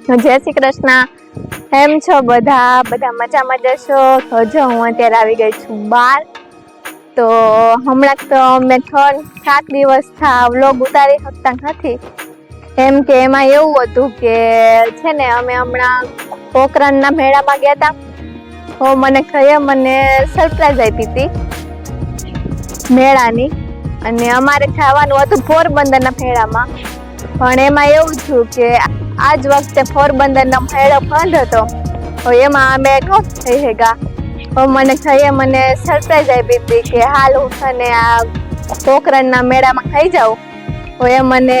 જય શ્રી કૃષ્ણ. એમ છો બધા? બધા મજામાં જશો તો જો હું અત્યારે આવી ગઈ છું બાર તો હમણાં તો મેં ત્રણ સાત દિવસ થા વ્લોગ ઉતારી શકતા નથી. એમ કે એમાં એવું હતું કે છે ને અમે હમણાં પોકરણના મેળામાં ગયા હતા તો મને કહીએ મને સરપ્રાઈઝ આપી હતી મેળાની. અને અમારે ખાવાનું હતું પોરબંદરના મેળામાં. પણ એમાં એવું થયું કે આ જ વખતે પોરબંદરનો મેળો બંધ હતો. એમાં અમે કહું થઈ હેગા મને થઈએ મને સરપ્રાઈઝ આપી હતી કે હાલ હું તને આ પોકરણના મેળામાં ખાઈ જાઉં. તો એ મને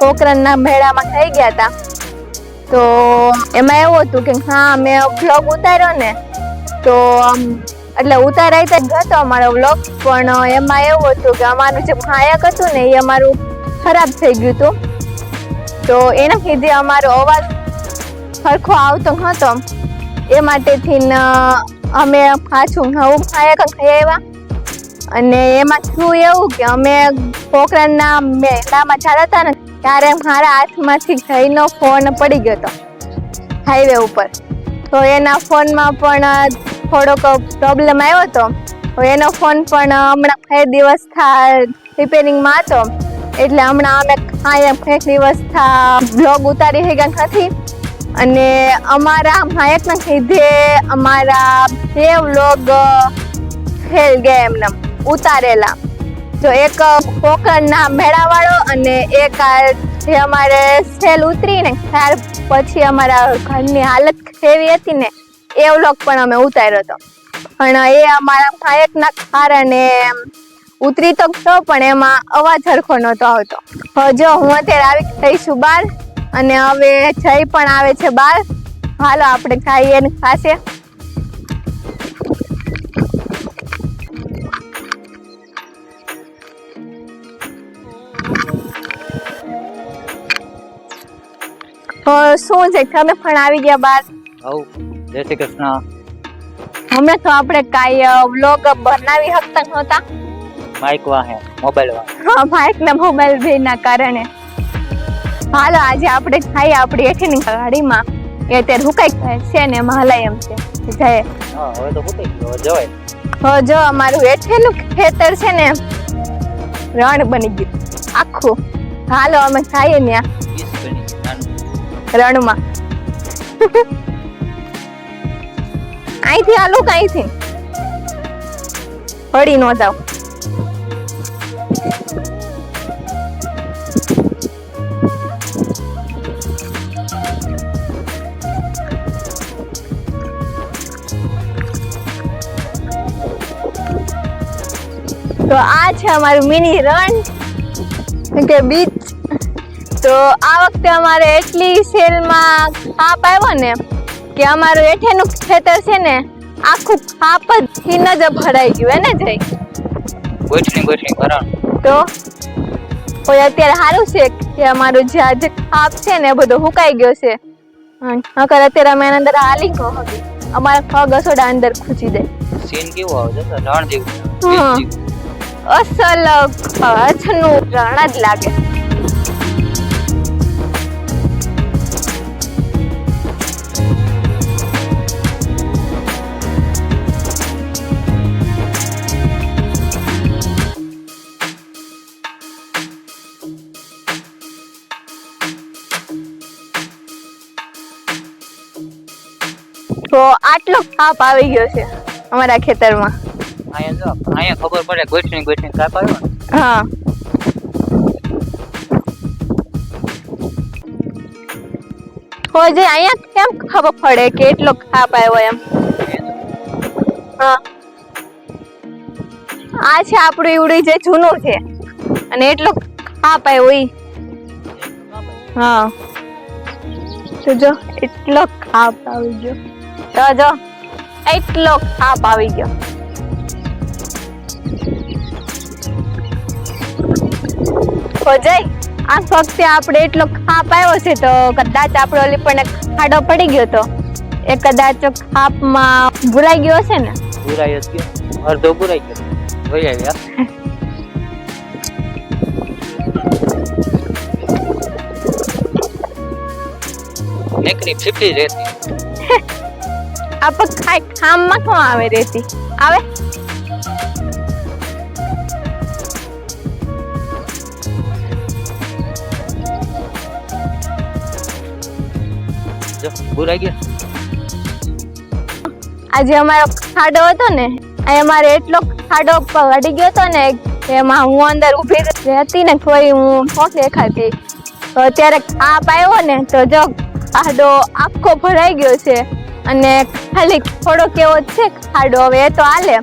કોકરણના મેળામાં થઈ ગયા હતા તો એમાં એવું હતું કે હા, મેં બ્લોગ ઉતાર્યો ને. તો એટલે ઉતારાય તો ગયો અમારો બ્લોગ પણ એમાં એવું હતું કે અમારું જે ખાયક હતું ને, એ અમારું ખરાબ થઈ ગયું હતું. તો એના લીધે અમારો અવાજ સરખો આવતો હતો એ માટેથી અમે પાછું નવું ખાયક ખાઈ આવ્યા. અને એમાં શું એવું કે અમે પોખરણના મેળામાં જતા હતા ને, ત્યારે મારા હાથમાંથી જઈનો ફોન પડી ગયો હતો હાઈવે ઉપર. તો એના ફોનમાં પણ થોડોક પ્રોબ્લેમ આવ્યો હતો. તો એનો ફોન પણ હમણાં બે દિવસ રિપેરિંગમાં હતો. એટલે હમણાં અમે કાંઈ એક દિવસ બ્લોગ ઉતારી શક્યા નથી અને અમારા માયકના લીધે અમારા બે વ્લોગ ફેલ ગયા એમને ઉતારેલા. જો એક પોકરના મેળાવાળો અને એક આ જે અમારે સેલ ઉતરીને, ત્યાર પછી અમારા ઘરની હાલત કેવી હતી ને, એ વ્લોગ પણ અમે ઉતાર્યો હતો. પણ એ અમારા માયકના કારણે ઉતરી તો ગયો પણ એમાં અવાજ સરખો નહોતો આવતો. હજો હું અત્યારે આવી ગઈ છું અને હવે જય પણ આવે છે બહાર હાલો આપણે ખાઈએ ને ખાશે. શું છે તમે પણ આવી ગયા બાર? જય શ્રી કૃષ્ણ. હમણાં તો આપણે કાંઈ વ્લોગ બનાવી શકતા નહોતા. માઇક વાહે મોબાઈલ વાહે હા માઇક ને મોબાઈલ બે ના કારણે. હાલો આજે આપણે થાય આપણી એઠીની ગાડીમાં. એ અત્યારે હુકાઈ છે ને એમાં એમ છે. જય. હા હવે તો ફૂટી ગયો હવે હો જો અમારું એઠેલું ખેતર છે ને રણ બની ગયું. આખું. હાલો અમે થાય ત્યાં રણમાં. અહીંથી હાલો અહીંથી? પડી ન જાવ તો આ છે અમારું મિની રણ કે બીચ. તો આ વખતે અમારે એટલી સેલમાં કાપ આવ્યો ને કે અમારું એઠેનું ખેતર છે ને આખું કાપ જ ખીન જ ભરાઈ ગયું હે ને જઈ ગોઠણી ગોઠણી ભરણ. તો કોઈ અત્યારે સારું છે કે અમારું જે આજે ખાપ છે ને બધો હુકાઈ ગયો છે? નકર અત્યારે અમે એના અંદર હાલી ગયો હતી અમારા પગ અસોડા અંદર ખૂચી દે. સીન કેવો આવે છે? રણ જેવું. અસલ કચ્છનું રણ જ લાગે. તો આટલો કાપ આવી ગયો છે અમારા ખેતરમાં. અહીંયા જો, અહીંયા ખબર પડે ગોઠણી ગોઠણી કાપ આવ્યો ને. હા. જે અહીંયા કેમ ખબર પડે કે એટલો ખાપ આવ્યો એમ? હા. આ છે આપણું ઈવડી જે જૂનું છે. અને એટલો ખાપ આવ્યો ઈ. હા. તો જો, એટલો ખાપ આવી ગયો. તો જો, એટલો ખાપ આવી ગયો. તો જય આ વખતે આપણે એટલો ખાપ આવ્યો છે તો કદાચ આપણે ઓલી પણ ખાડો પડી ગયો તો. એ કદાચ ખાપમાં ભૂલાઈ ગયો હશે ને? ભૂલાઈ જ ગયો અડધો ભૂલાઈ ગયો. જોઈ આવ્યા નેકની ફીફી રહેતી. આપ ખાઈ ખામમાં કોણ આવે રેતી આવે? જો બુરાઈ ગયા. આજે અમારો ખાડો હતો ને, અહીં અમારે એટલો ખાડો અડી ગયો હતો ને, એમાં હું અંદર ઊભી હતી ને થોડી હું ફોક દેખાતી. તો અત્યારે ખાપ આવ્યો ને, તો જો, ખાડો આખો ભરાઈ ગયો છે. અને ખાલી થોડો કેવો છે ખાડો, હવે એ તો હાલે.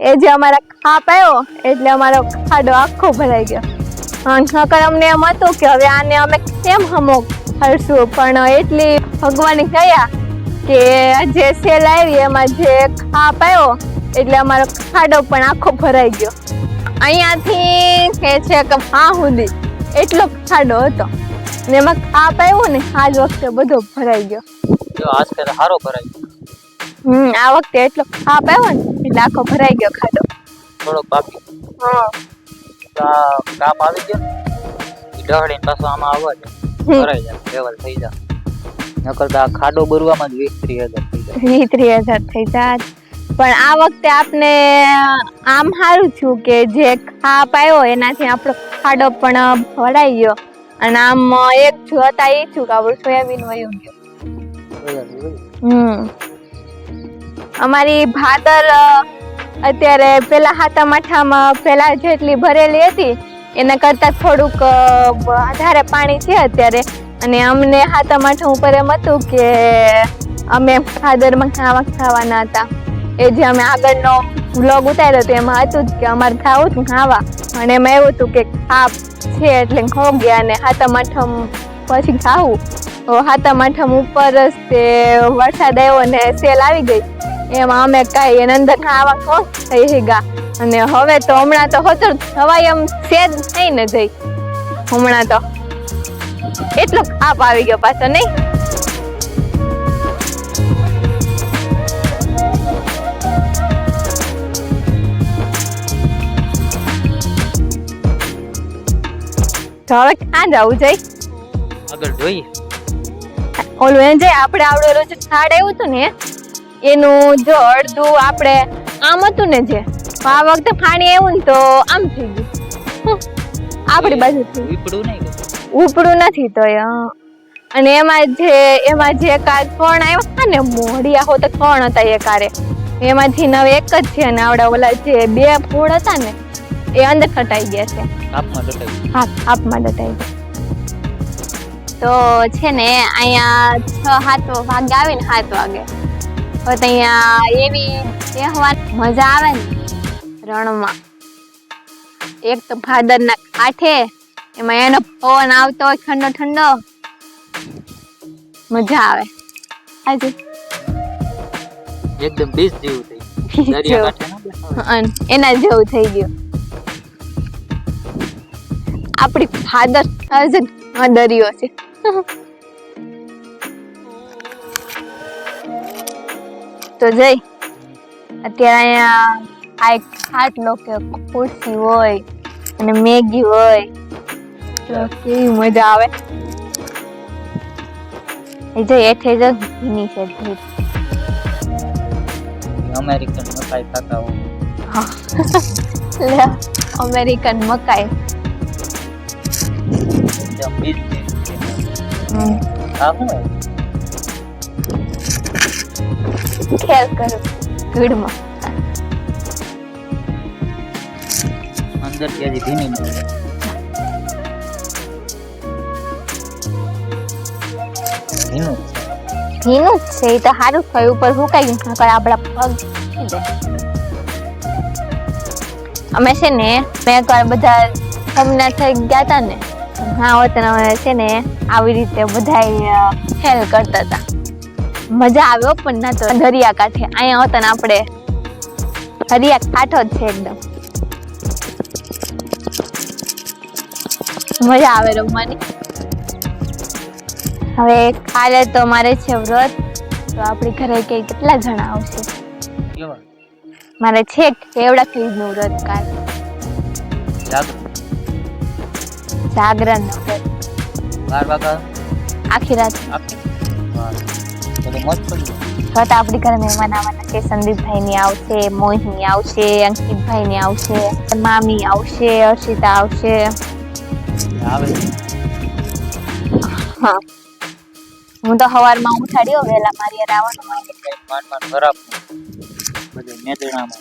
એ જે અમારા ખાપ આવ્યો, એટલે અમારો ખાડો આખો ભરાઈ ગયો. અને અમને એમ હતું કે હવે આને અમે કેમ હમો હરશું પણ એટલી ભગવાન ગયા કે જે સેલ આવી એમાં જે ખાપ આવ્યો એટલે અમારો ખાડો પણ આખો ભરાઈ ગયો. અહીંયાથી કે છે કે હા સુધી એટલો ખાડો હતો. ને એમાં ખાપ આવ્યો ને આ જ વખતે બધો ભરાઈ ગયો. જો ભરાઈ હારો ભરાય હમ આ વખતે એટલો ખાપ આવ્યો ને એટલે આખો ભરાઈ ગયો ખાડો. થોડોક બાકી. હા. કાપ આવી ગયો. ઈ ઢહળીને પાછો આમાં આવવા. ભરાઈ જાય લેવલ થઈ જાય. નકર તો આ ખાડો બરવામાં જ વીસ ત્રીસ હજાર થઈ જાય. વીસ ત્રીસ હજાર થઈ જાત. પણ આ વખતે આપને આમ સારું થયું કે જે ખાપ આવ્યો એનાથી આપણો ખાડો પણ ભરાઈ ગયો. અને આમ એક જોતા એ થયું કે આપણું સોયાબીન વયું ગયું. હમ. અમારી ભાદર અત્યારે પેલા હાથા માથામાં પેલા જેટલી ભરેલી હતી એના કરતાં થોડુંક વધારે પાણી છે અત્યારે. અને અમને હાથા માઠા ઉપર એમ હતું કે અમે ભાદરમાં ખાવા ખાવાના હતા. એ જે અમે આગળનો વ્લોગ ઉતાર્યો હતો, એમાં હતું જ કે અમારે ખાવું હતું ખાવા. અને એમાં એવું હતું કે ખાપ છે એટલે ખો ગયા અને હાથા માઠમ પછી ખાવું. તો હાથા માઠમ ઉપર જ તે વરસાદ આવ્યો અને સેલ આવી ગઈ. એમાં અમે કાંઈ એના અંદર ખાવા ખો થઈ ગયા? અને હવે તો હમણાં તો હતર હવાઈ એમ સેદ થઈ ને જઈ. હમણાં તો એટલો ખાપ આવી ગયો પાછો નહીં? હવે ક્યાં જવું જઈ? આગળ જોઈએ ઓલું એ જે આપણે આવડેલું જે થાળ આવ્યું હતું ને એનું જો અડધું આપણે આમ હતું ને જે આ વખતે પાણી એવું ને તો આમ થઈ ગયું. આપણી બાજુ ઉપડું નહીં ઉપડું નથી તો અને એમાં જે એમાં જે કાર કોણ આવ્યા હતા ને મોઢિયા હો તો કોણ હતા એ કારે. એમાંથી નવે એક જ છે અને આવડા ઓલા જે બે ફૂડ હતા ને એ અંદર કટાઈ ગયા છે. તાપમાં ડટાઈ હા આપમાં દટાઈ ગયા. તો છે ને અહીંયા છ સાત વાગે આવે ને સાત વાગે. તો અહીંયા એવી તહેવાર મજા આવે ને? રણમાં. એક તો ભાદરના કાંઠે એમાં એનો પવન આવતો હોય ઠંડો ઠંડો. મજા આવે. આજે એકદમ બીજ જેવું થઈ દરિયા કાંઠે એના જેવું થઈ ગયું. આપણી ફાધર દરિયો છે. તો જઈ. અત્યારે અહીંયા આ ખાટલો કે ખુરશી હોય અને મેગી હોય. તો કેવી મજા આવે. એ જો એઠે જ ભીની છે ધૂળ. અમેરિકન મકાઈ ખાતા હોય. અમેરિકન મકાઈ? ખેલ કરું ગુડમાં અંદરથી હજી ભીની નથી. ભીનું જ છે. એ તો સારું થયું ઉપર સુકાઈ ગયું આપણા અમે છે ને, મેં એકવાર બધા તમને થઈ ગયા હતા ને હા હોત અમે છે ને આવી રીતે બધા ખેલ કરતા હતા મજા આવ્યો પણ ના તો દરિયા કાંઠે, અહીંયા હોતા આપણે. દરિયા કાંઠો જ છે એકદમ. મજા આવે રમવાની. હવે કાલે તો મારે છે વ્રત તો આપણી ઘરે કે કેટલા જણા આવશે? મારે છે કેવડા નું વ્રત કાલ. જાગરણ આખી રાત. તો આપણી ઘરે મહેમાન આવવાના છે. સંદીપભાઈ ની આવશે મોહિની આવશે અંકિતભાઈ ની આવશે મામી આવશે અર્ષિતા આવશે. આવે. હા. હું તો સવારમાં ઉઠાડ્યો વહેલા મારી યાર આવવાનું હોય. કઈ માંડ માંડ ખરાબ બધું મેદણામાં.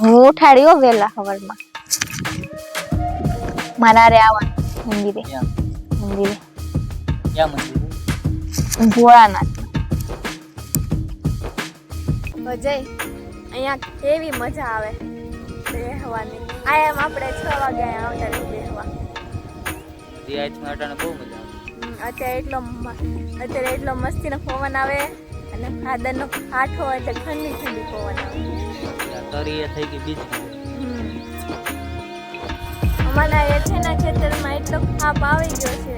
હું ઉઠાડ્યો વહેલા સવારમાં મારા હારે આવવાનું મંદિરે. મંદિરે. ક્યાં મંદિર? ભોળાનાથ. અજય અહીંયા કેવી મજા આવે. બેહવાની. આ એમ આપણે છ વાગે આવતા રહી બેહવા રિયાજમાં અટાણે બહુ મજા આવે. અત્યારે એટલો અત્યારે એટલો મસ્તીનો પવન આવે અને ફાદરનો કાઠો એટલે ઠંડી ઠંડી પવન આવે. તરી એ થઈ ગઈ બીજ અમારા એઠેના ખેતરમાં એટલો ખાપ આવી ગયો છે.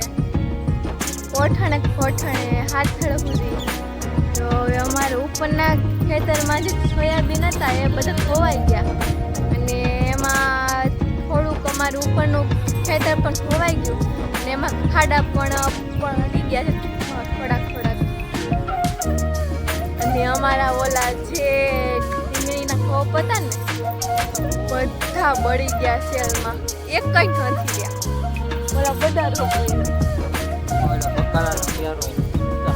કોઠણે કોઠણે હાથળ સુધી. તો હવે અમારા ઉપરના ખેતરમાં જે સોયાબીન હતા એ બધા ખોવાઈ ગયા. અને એમાં થોડુંક અમારું ઉપરનું ખેતર પણ ખોવાઈ ગયું. અને એમાં ખાડા પણ પડી ગયા છે. થોડાક થોડાક. અને અમારા ઓલા જે ડુંગળીના ખોપ હતા ને, બધા બળી ગયા શેલમાં એક કંઈ નથી રહ્યા. ઓલા બધા રોપાઈ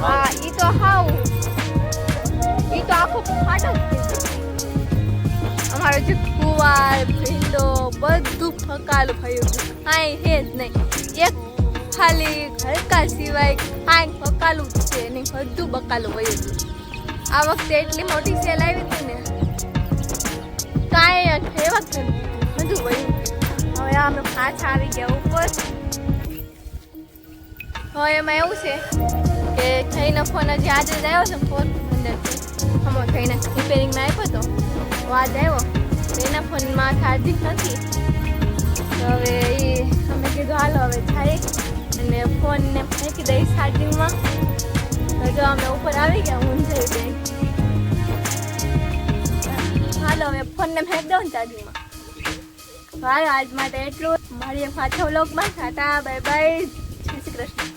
હા, ઈ તો હાવ. ઈ તો આખો ફાટ જ થઈ અમારો જે કુવાર, ભીંડો બધું ફકાલું થયું છે. કાંઈ હે જ નહીં. એક ખાલી હલકા સિવાય કાંઈ ફકાલું જ છે નહીં. બધું બકાલું ભયું હતું આ વખતે એટલી મોટી સેલ આવી હતી ને, કાંઈ એવા જ બધું વયું હવે અમે પાછા આવી ગયા ઉપર. હવે એમાં એવું છે કે જઈને ફોન હજી આજે જ આવ્યો છે ફોન અંદરથી હમો થઈને રિપેરિંગમાં આવ્યો હતો આજ આવ્યો. એના ફોનમાં ચાર્જિંગ નથી. તો હવે એ અમે કીધું, હાલો, હવે જાય અને ફોનને ફેંકી દઈશ ચાર્જિંગમાં તો જો અમે ઉપર આવી ગયા, હું જઈ બે હાલો, હવે ફોનને ફેંક દઉં ને ચાર્જિંગમાં હાલો, આજ માટે એટલું મળીએ પાછા વ્લોગમાં tata bye bye Shri Krishna.